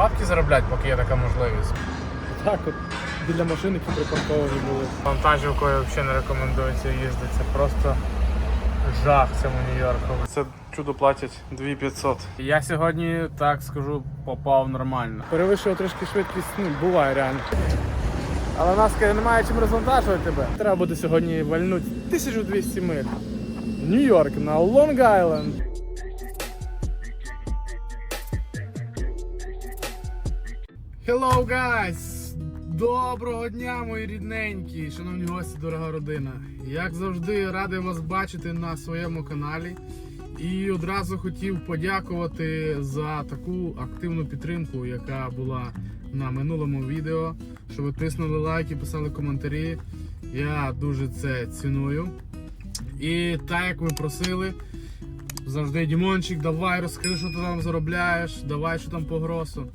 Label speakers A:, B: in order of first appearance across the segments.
A: бабки заробляти, поки є така можливість.
B: Так от біля машин, які припарковані були.
A: Вантажівкою взагалі не рекомендується їздити. Це просто жах цьому Нью-Йорку. Це чудо платять 2500. Я сьогодні, так скажу, попав нормально.
B: Перевищував трошки швидкість, ну, буває реально. Але в нас каже, немає чим розвантажувати тебе. Треба буде сьогодні вальнути 1200 миль. в Нью-Йорк на Лонг-Айленд.
A: Hello, guys! Доброго дня, мої рідненькі, шановні гості, дорога родина. Як завжди, радий вас бачити на своєму каналі. І одразу хотів подякувати за таку активну підтримку, яка була на минулому відео. Що ви тиснули лайки, писали коментарі. Я дуже це ціную. І так як ви просили, завжди Дімончик, давай розкажи, що ти там заробляєш, давай що там по гросу.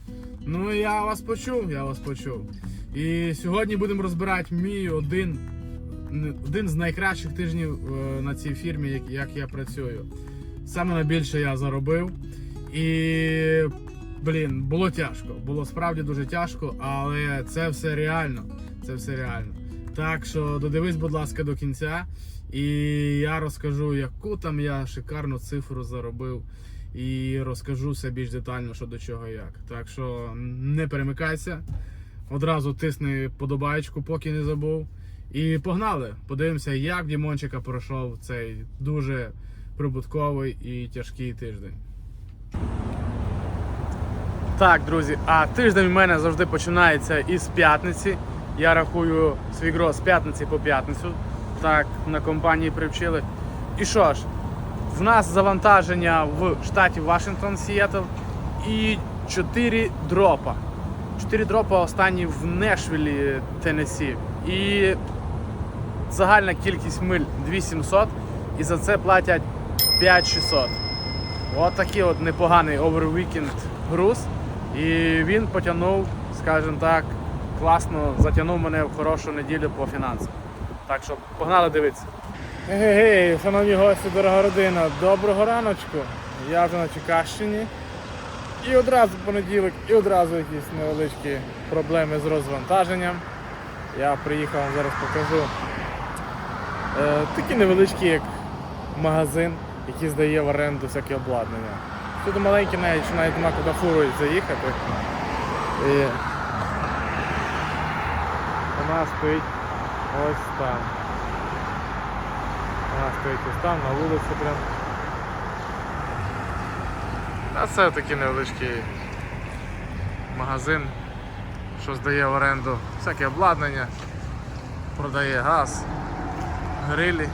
A: Ну я вас почув, я вас почув. І сьогодні будемо розбирати мій один, один з найкращих тижнів е, на цій фірмі, як, як я працюю. Саме найбільше я заробив. І блін, було тяжко. Було справді дуже тяжко, але це все реально. Це все реально. Так що додивись, будь ласка, до кінця. І я розкажу, яку там я шикарну цифру заробив. І розкажу все більш детально, що до чого як. Так що не перемикайся. Одразу тисни подобаєчку, поки не забув. І погнали! Подивимося, як Дімончика пройшов цей дуже прибутковий і тяжкий тиждень. Так, друзі, а тиждень в мене завжди починається із п'ятниці. Я рахую свій гроз з п'ятниці по п'ятницю. Так, на компанії привчили. І що ж, в нас завантаження в штаті Вашингтон, Сіетл і 4 дропа. 4 дропа останні в Нешвілі, Теннессі. І загальна кількість миль 2700 і за це платять 5600. От такий от непоганий овервікенд груз. І він потягнув, скажімо так, класно затягнув мене в хорошу неділю по фінансам. Так що погнали дивитися.
B: Гей, шановні гості, дорога родина, доброго раночку. Я вже на Чекащині. І одразу понеділок, і одразу якісь невеличкі проблеми з розвантаженням. Я приїхав, вам зараз покажу. Е, такі невеличкі, як магазин, який здає в оренду всяке обладнання. Тут маленький навіть, що навіть нема куди фурою заїхати. І вона стоїть ось там. Вона там, на вулиці прям.
A: А це такий невеличкий магазин, що здає в оренду всяке обладнання, продає газ, грилі.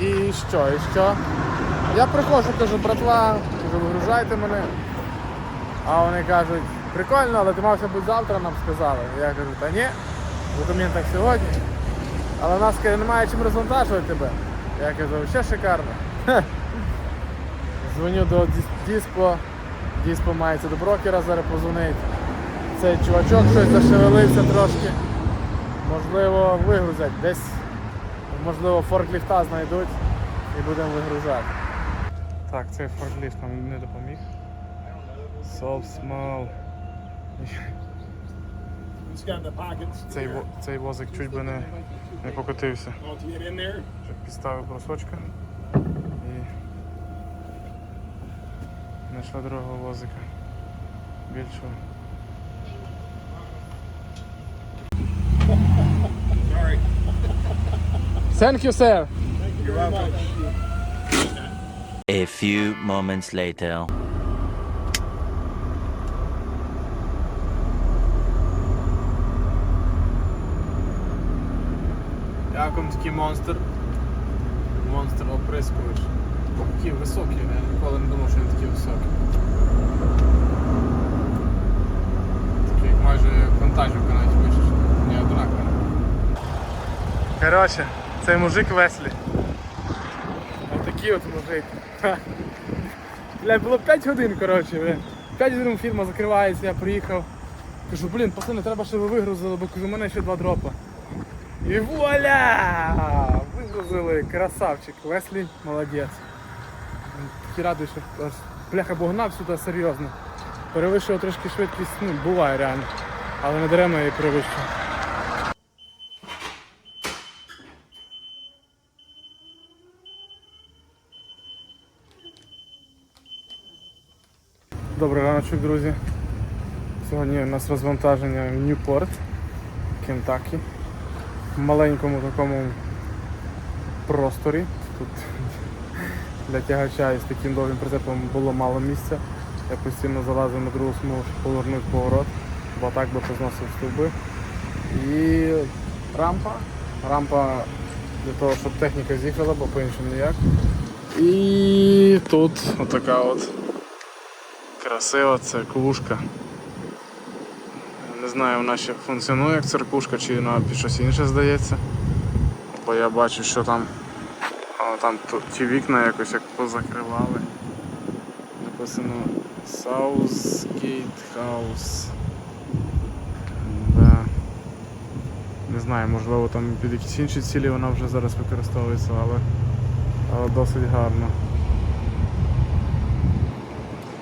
B: І що, і що? Я приходжу, кажу, братва, кажу, вигружайте мене. А вони кажуть, прикольно, але ти мався бути завтра, нам сказали. Я кажу, та ні, в документах сьогодні. Але нас каже, немає чим розвантажувати тебе. Я кажу, ще шикарно. Дзвоню до Діспо. Діспо мається до брокера зараз позвонить. Цей чувачок щось зашевелився трошки. Можливо, вигрузять. Десь, можливо, форкліфта знайдуть і будемо вигружати.
A: Так, цей форкліфт нам не допоміг. So small.
C: It's got the pockets.
A: Цей, во- цей возик чуть би не, не покотився. Підставив брусочка і знайшла другого возика. Більшого.
B: Thank you, sir.
C: You're welcome.
D: A few moments later.
A: Як вам такий монстр? Монстр оприскувач. Такий високий, я ніколи не думав, що він такий високий. Такий як майже вантажівка навіть вище. Не однаково. Коротше, цей мужик Веслі.
B: Отакий от мужик. Бля, було 5 годин, коротше, бля. 5 годин фірма закривається, я приїхав. Кажу, блін, пацани, треба, щоб ви вигрузили, бо кажу, у мене ще два дропа. І вуаля! Вигрузили, красавчик. Леслі, молодець. Такий радий, що аж бляха богнав сюди серйозно. Перевищував трошки швидкість, ну, буває реально. Але не даремно її перевищую. Добрий раночок, друзі. Сьогодні у нас розвантаження в Ньюпорт, Кентакі. Маленькому такому просторі. Тут для тягача із таким довгим прицепом було мало місця. Я постійно залазив на другу смугу, щоб повернути поворот, бо так би позносив стовби. І рампа. Рампа для того, щоб техніка з'їхала, бо по-іншому ніяк. І тут отака от красива церквушка. Не знаю, вона ще функціонує як церквушка, чи вона під щось інше здається. Бо я бачу, що там, а, там ті вікна якось як позакривали. Написано Southgate House. Да. Не знаю, можливо там під якісь інші цілі вона вже зараз використовується, але, але досить гарно.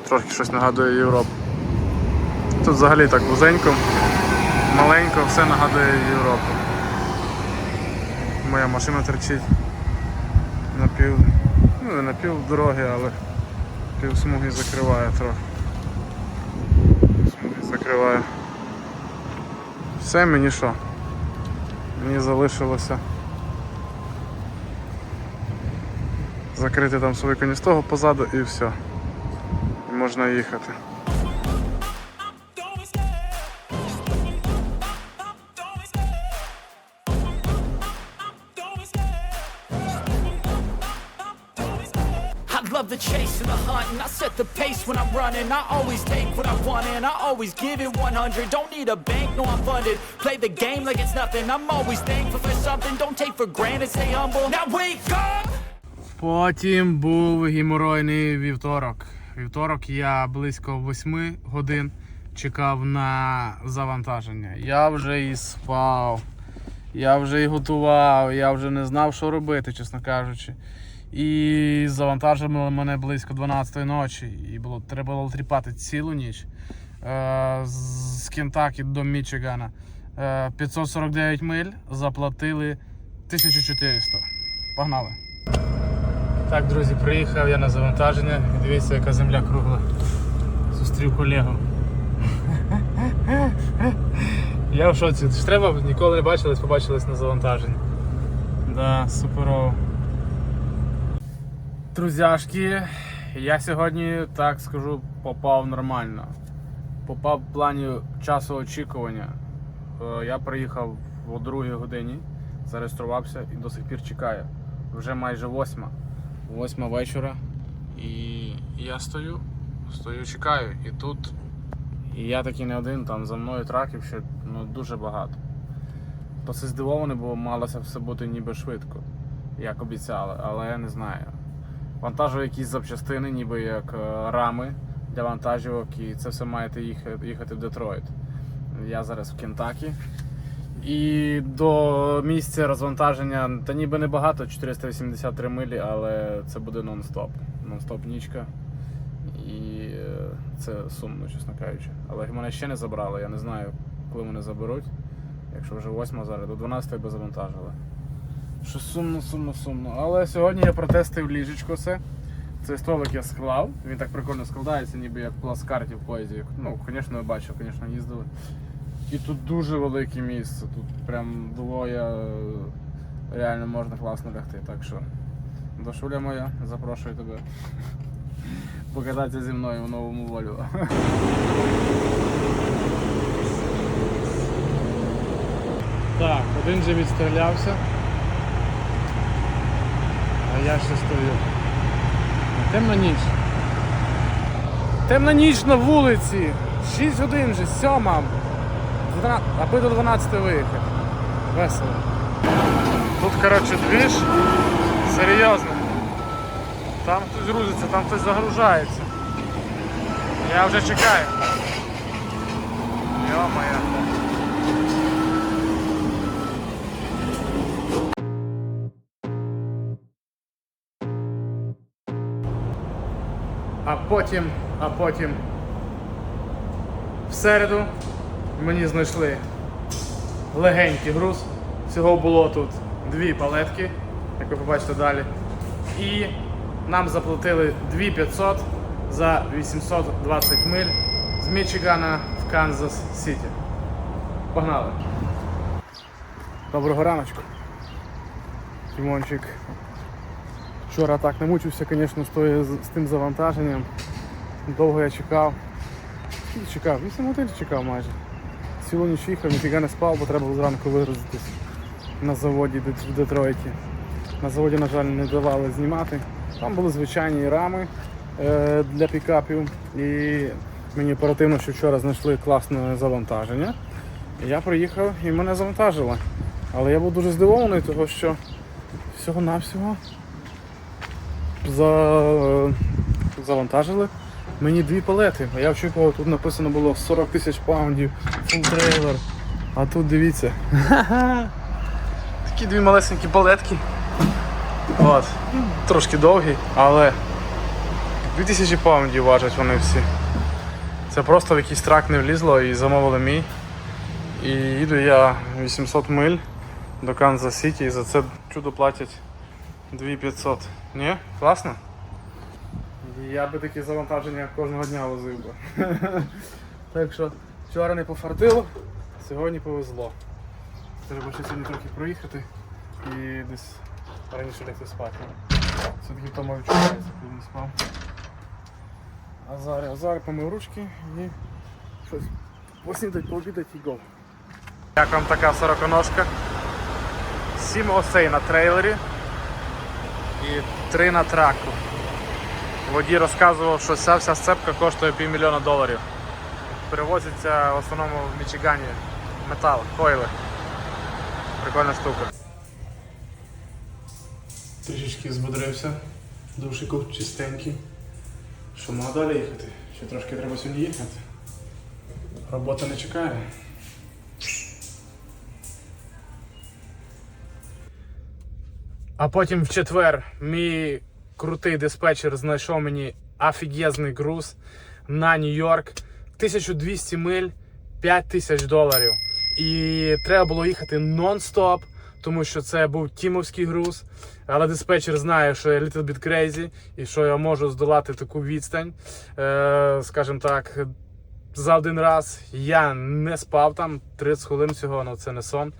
B: Трошки щось нагадує Європу. Тут взагалі так вузенько, маленько, все нагадує Європу. Моя машина терчить на пів, ну не на пів дороги, але пів смуги закриває трохи. Смуги закриває. Все мені що? Мені залишилося закрити там свою каністогу позаду і все. І можна їхати.
E: When I'm running. I always take what I want, and I always give it 100. Don't need a bank, no, I'm funded. Play the game like it's nothing. I'm always thankful for something. Don't take for granted, stay humble. Now wake up!
A: Потім був геморойний вівторок. Вівторок я близько 8 годин чекав на завантаження. Я вже і спав, я вже і готував, я вже не знав, що робити, чесно кажучи. І завантажили мене близько 12 ночі. І було, треба було тріпати цілу ніч е, з з Кентакі до Мічигана. Е, 549 миль заплатили 1400. Погнали! Так, друзі, приїхав я на завантаження. І Дивіться, яка земля кругла. Зустрів колегу. Я в шоці. Треба, ніколи не бачились, побачились на завантаженні. Да, суперово. Друзяшки, я сьогодні, так скажу, попав нормально. Попав в плані часу очікування. Е, Я приїхав о 2 годині, зареєструвався і до сих пір чекаю. Вже майже восьма. Восьма вечора. І я стою, стою, чекаю. І тут. І я такий не один, там за мною траків ще ну, дуже багато. Досить здивований, бо малося все бути ніби швидко, як обіцяли, але я не знаю. Вантажу якісь запчастини, ніби як е, рами для вантажівок, і це все маєте їхати, в Детройт. Я зараз в Кентакі. І до місця розвантаження, та ніби небагато, 483 милі, але це буде нон-стоп. Нон-стоп нічка. І е, це сумно, чесно кажучи. Але мене ще не забрали, я не знаю, коли мене заберуть. Якщо вже 8 зараз, до 12 би завантажили. Що сумно, сумно, сумно. Але сьогодні я протестив ліжечко все. Цей столик я склав, він так прикольно складається, ніби як в плацкарті в поїзді. Ну, звісно, я бачив, звісно, їздили. І тут дуже велике місце. Тут прям двоє реально можна класно лягти. Так що Дашуля моя, запрошую тебе покататися зі мною в новому волю. Так, один же відстрілявся. А я ще стою. Темна ніч. Темна ніч на вулиці. 6 годин вже, 7. Аби до 12 виїхати. Весело. Тут, коротше, двіж. Серйозно. Там хтось грузиться, там хтось загружається. Я вже чекаю. Йо-моє. Потім, а потім в середу мені знайшли легенький груз. Всього було тут дві палетки, як ви побачите далі. І нам заплатили 2500 за 820 миль з Мічигана в Канзас Сіті. Погнали! Доброго раночку. Тимончик. Вчора так не мучився, звісно, з, з тим завантаженням. Довго я чекав. Скільки чекав? 8 годин чекав майже. Цілу ніч їхав, ніфіга не спав, бо треба було зранку вигрузитись на заводі в Детройті. На заводі, на жаль, не давали знімати. Там були звичайні рами е, для пікапів. І мені оперативно, що вчора знайшли класне завантаження. Я приїхав і мене завантажило. Але я був дуже здивований, тому що всього-навсього за... завантажили мені дві палети. Я очікував, тут написано було 40 тисяч паундів, фул трейлер. А тут дивіться. Такі дві малесенькі палетки. От. Трошки довгі, але 2000 паундів важать вони всі. Це просто в якийсь трак не влізло і замовили мій. І їду я 800 миль до Канзас Сіті і за це чудо платять 2500. Ні? Класно? Я би такі завантаження кожного дня возив би. так що вчора не пофартило, сьогодні повезло. Треба ще сьогодні трохи проїхати і десь раніше лягти спати. Все-таки втома відчувається, коли не спав. А зараз, а зараз помив ручки і щось поснідать, пообідать і го. Як вам така сороконожка? Сім осей на трейлері і три на траку. Водій розказував, що ця вся сцепка коштує півмільйона доларів. Перевозиться в основному в Мічигані метал, койли. Прикольна штука. Трішечки збудрився, душику чистенький. Що можна далі їхати? Ще трошки треба сьогодні їхати. Робота не чекає. А потім в четвер мій крутий диспетчер знайшов мені офігезний груз на Нью-Йорк. 1200 миль, 5000 доларів. І треба було їхати нон-стоп, тому що це був тімовський груз. Але диспетчер знає, що я little bit crazy і що я можу здолати таку відстань. Е, скажімо так, за один раз я не спав там 30 хвилин всього, ну це не сон.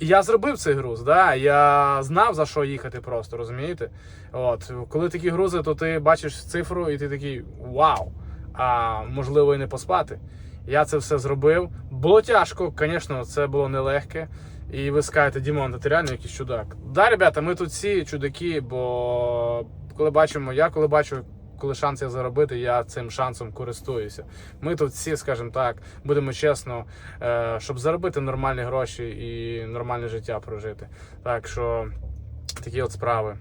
A: Я зробив цей груз, да? я знав за що їхати просто, розумієте? От, коли такі грузи, то ти бачиш цифру і ти такий вау! А можливо і не поспати. Я це все зробив. Було тяжко, звісно, це було нелегке. І ви скажете, Дімон, ти реально якийсь чудак. Да, ребята, ми тут всі чудаки, бо коли бачимо, я коли бачу, коли шанс є заробити, я цим шансом користуюся. Ми тут всі, скажімо так, будемо чесно, е, щоб заробити нормальні гроші і нормальне життя прожити. Так що такі от справи.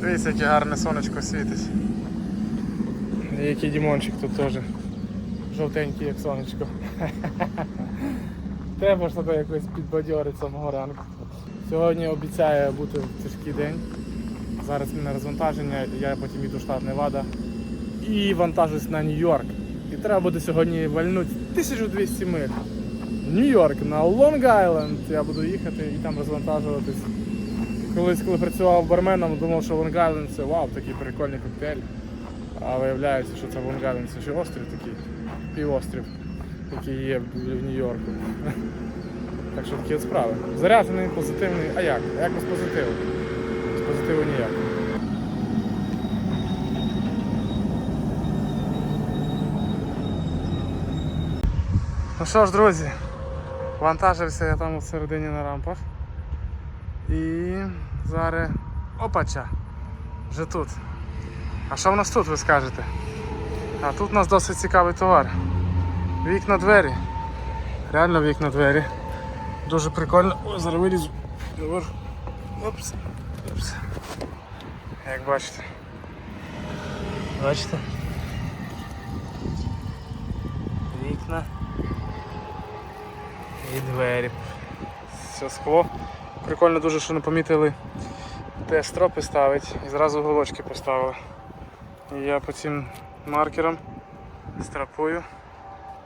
A: Дивіться, яке гарне сонечко світить. Який Дімончик тут теж. Жовтенький, як сонечко. Треба ж тако якось підбадьорити самого ранку. Сьогодні обіцяє бути тяжкий день. Зараз в мене розвантаження, я потім їду в штат Невада і вантажусь на Нью-Йорк. І треба буде сьогодні вальнути 1200 миль. Нью-Йорк на Лонг-Айленд я буду їхати і там розвантажуватись. Колись, коли працював барменом, думав, що Лонг-Айленд це вау, такий прикольний коктейль. А виявляється, що це Лонг-Айленд це ще острів такий, півострів, який є в Нью-Йорку. Так що такі от справи. Заряджений, позитивний. А як? А як без позитиву? Без ніяк. Ну що ж, друзі, вантажився я там всередині на рампах. І зараз опача, вже тут. А що в нас тут, ви скажете? А тут у нас досить цікавий товар. Вікна двері. Реально вікна двері. Дуже прикольно. Ой, зараз вилізу. Опс. Опс. Як бачите. Бачите? Вікна. І двері. Все скло. Прикольно дуже, що не помітили
B: де стропи ставить і зразу голочки поставили. І я по цим маркерам страпую,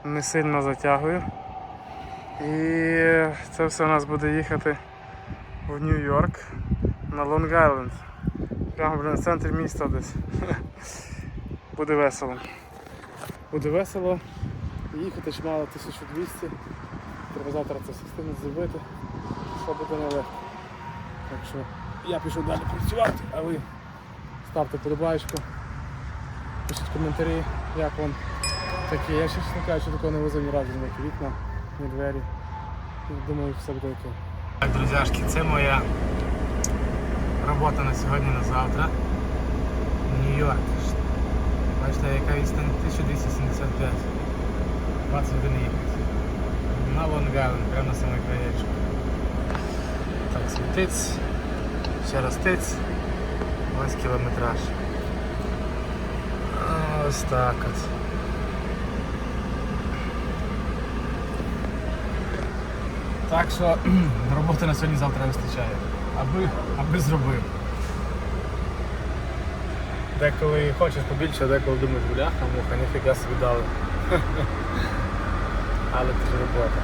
B: не сильно затягую. І це все у нас буде їхати в Нью-Йорк на Лонг-Айленд. Прямо блін, в центрі міста десь. Буде весело. Буде весело. Їхати чимало 1200. Треба завтра це систему зробити. Що буде нелегко. Так що я пішов далі працювати, а ви ставте подобаєчку, пишіть коментарі, як вам таке. Я чесно кажучи, такого не возив ні разу, ніякі вікна, ні двері. Думаю, все буде окей.
A: Так, друзяшки, це моя робота на сьогодні, на завтра. Нью-Йорк. Бачите, яка відстань 1275. 20 годин їхати. На Лонг-Айленд, прямо на самий краєчку. Так, світиць, ще раз тиць. Ось кілометраж. Ось так от. Так що роботи на сьогодні завтра вистачає. Аби, аби зробив. Деколи хочеш побільше, а деколи думаєш, бляха, муха, ніфіга собі дали. Але це ж робота.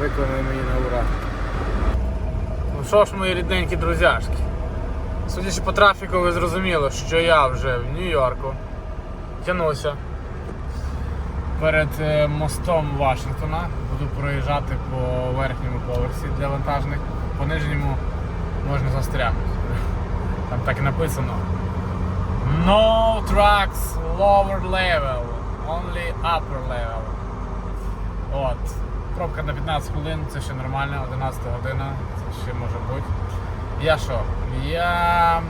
A: Виконуємо її на ура. Ну що ж, мої рідненькі друзяшки. Судячи по трафіку, ви зрозуміли, що я вже в Нью-Йорку. Тянуся перед е, мостом Вашингтона. Буду проїжджати по верхньому поверсі для вантажних. По нижньому можна застрягнути. Там так і написано. No trucks lower level, only upper level. От. Пробка на 15 хвилин, це ще нормально, 11 година, це ще може бути. Я що? Я.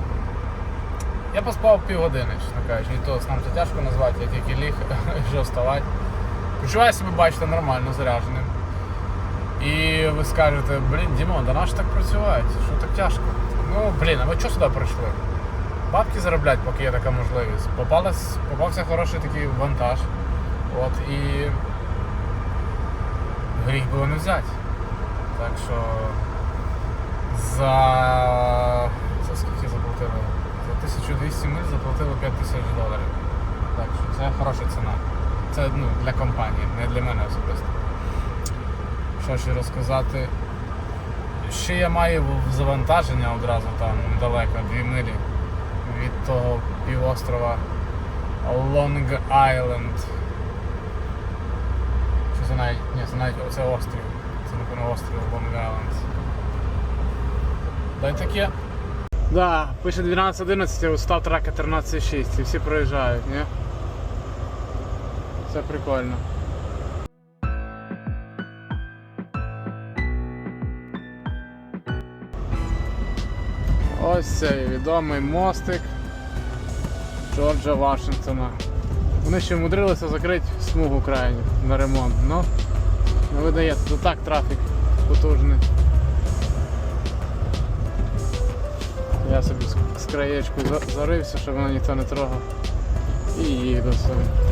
A: Я поспав півгодини, чесно кажучи, і то сам це тяжко назвати, я тільки ліг, вже вставати. Почуваю себе, бачите, нормально зарядженим. І ви скажете, блін, Дімон, да наш так працювати, що так тяжко. Ну, блін, а ви чого сюди прийшли? Бабки заробляти, поки є така можливість. Попалась, попався хороший такий вантаж. От і гріх було не взяти. Так що за. За скільки заплатили? За 1200 миль заплатили 5000 доларів. Так що це хороша ціна. Це ну, для компанії, не для мене особисто. Що ще розказати? Ще я маю завантаження одразу там недалеко, 2 милі від того півострова Long Island. Чи це навіть, ні, це навіть оце острів. Це напевно острів Long Island. Дай таке. Да, пише 12.11, устав трака 13.6 і всі проїжджають, ні? Це прикольно. Ось цей відомий мостик Джорджа Вашингтона. Вони ще вмудрилися закрити смугу крайню на ремонт. Ну, не видається, то так трафік потужний. Я собі з краєчку зарився, щоб мене ніхто не трогав. І їду собі.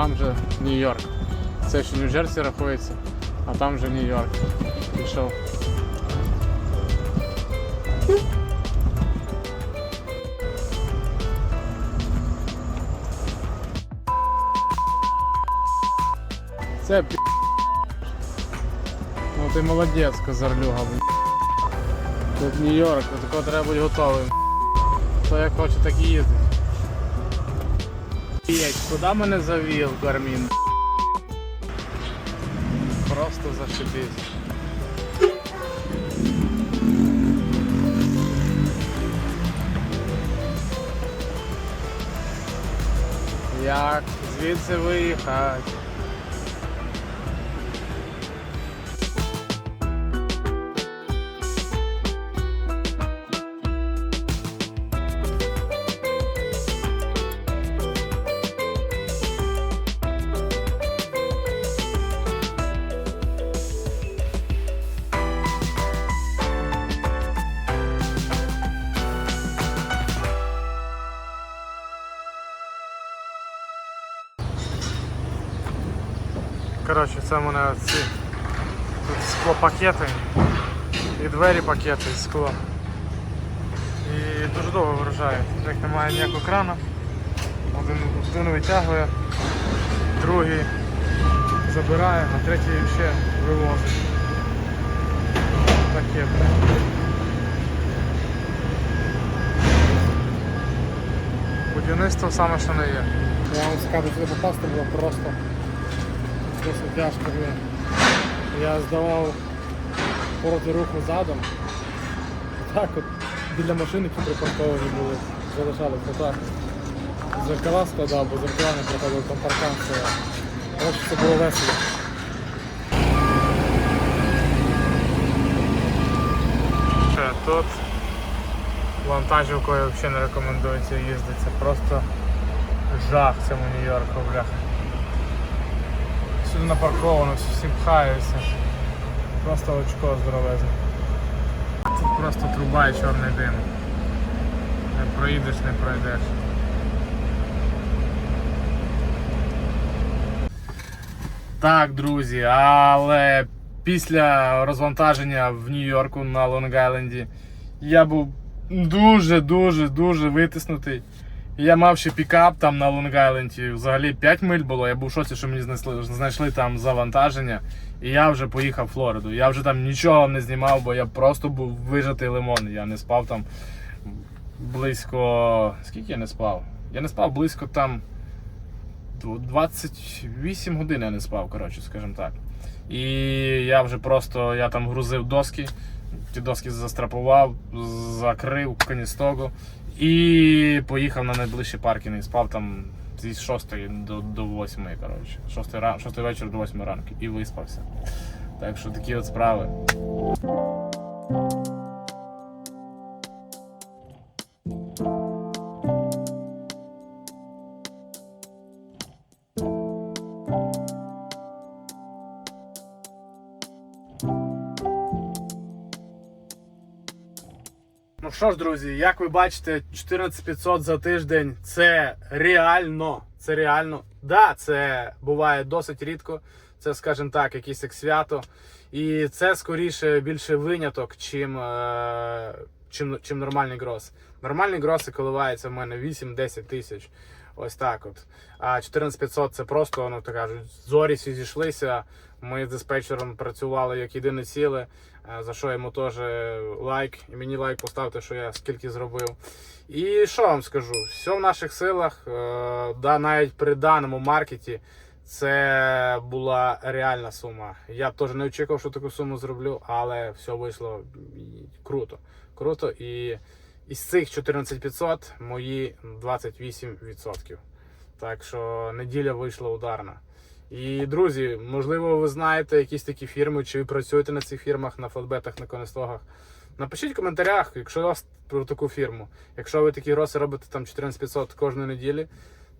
A: Там же Нью-Йорк. Це ще Нью-Джерсі рахується, а там же Нью-Йорк. Пішов. Це пі... Ну ти молодець, козарлюга, блін. Тут Нью-Йорк, до такого треба бути готовим. Хто як хоче, так і їздить. Куди мене завів Гармін? Просто зашибись. Як звідси виїхати? Тут скло пакети і двері пакети з склом. І дуже довго вражають. В них немає ніякого крана. Один, один витягує, другий забирає, а третій ще вивозить. Таке. Будівництво саме що не є.
F: Я вам скажу, сюди попасти було просто досить тяжко. Я здавав проти руху задом. Так от біля машини, які припарковані були, залишалися отак. Зеркала складав, бо зеркала не проходив, там паркан стояв. Коротше, це було весело.
A: Тут вантажівкою взагалі не рекомендується їздити. Це просто жах цьому Нью-Йорку, бляха. Сюди напарковано, всі пхаються. Просто очко здоровезне. Тут просто труба і чорний дим. Не проїдеш, не пройдеш. Так, друзі, але після розвантаження в Нью-Йорку на Лонг-Айленді я був дуже, дуже, дуже витиснутий. Я мав ще пікап там на Лонг-Айленді. Взагалі 5 миль було. Я був в шоці, що мені знайшли, знайшли там завантаження. І я вже поїхав в Флориду. Я вже там нічого не знімав, бо я просто був вижатий лимон. Я не спав там близько. Скільки я не спав? Я не спав близько там 28 годин я не спав, коротше, скажімо так. І я вже просто я там грузив доски, ті доски застрапував, закрив каністогу і поїхав на найближчий паркінг і спав там зі 6 до, до 8, коротше. 6, ран, 6 вечора до 8 ранку і виспався. Так що такі от справи. Ну що ж, друзі, як ви бачите, 14500 за тиждень це реально. Це реально. Да, це буває досить рідко. Це, скажімо так, якесь як свято. І це скоріше більше виняток, чим, е, чим, чим нормальний гроз. Нормальний грози коливається в мене 8-10 тисяч. Ось так от. А 14500 це просто, ну так кажуть, зорі всі зійшлися. Ми з диспетчером працювали як єдине ціле, за що йому теж лайк. І мені лайк поставте, що я скільки зробив. І що вам скажу? Все в наших силах. Е, Да, навіть при даному маркеті це була реальна сума. Я теж не очікував, що таку суму зроблю, але все вийшло круто. Круто. І із цих 14500 мої 28%. Так що неділя вийшла ударна. І друзі, можливо, ви знаєте якісь такі фірми, чи ви працюєте на цих фірмах, на флотбетах, на конестогах. Напишіть в коментарях, якщо у вас про таку фірму. Якщо ви такі роси робите там 14500 кожної неділі,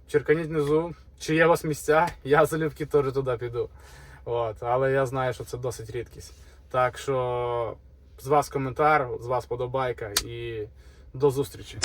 A: черканіть внизу, чи є у вас місця, я залюбки теж туди піду. От, але я знаю, що це досить рідкість. Так що з вас коментар, з вас подобайка і до зустрічі.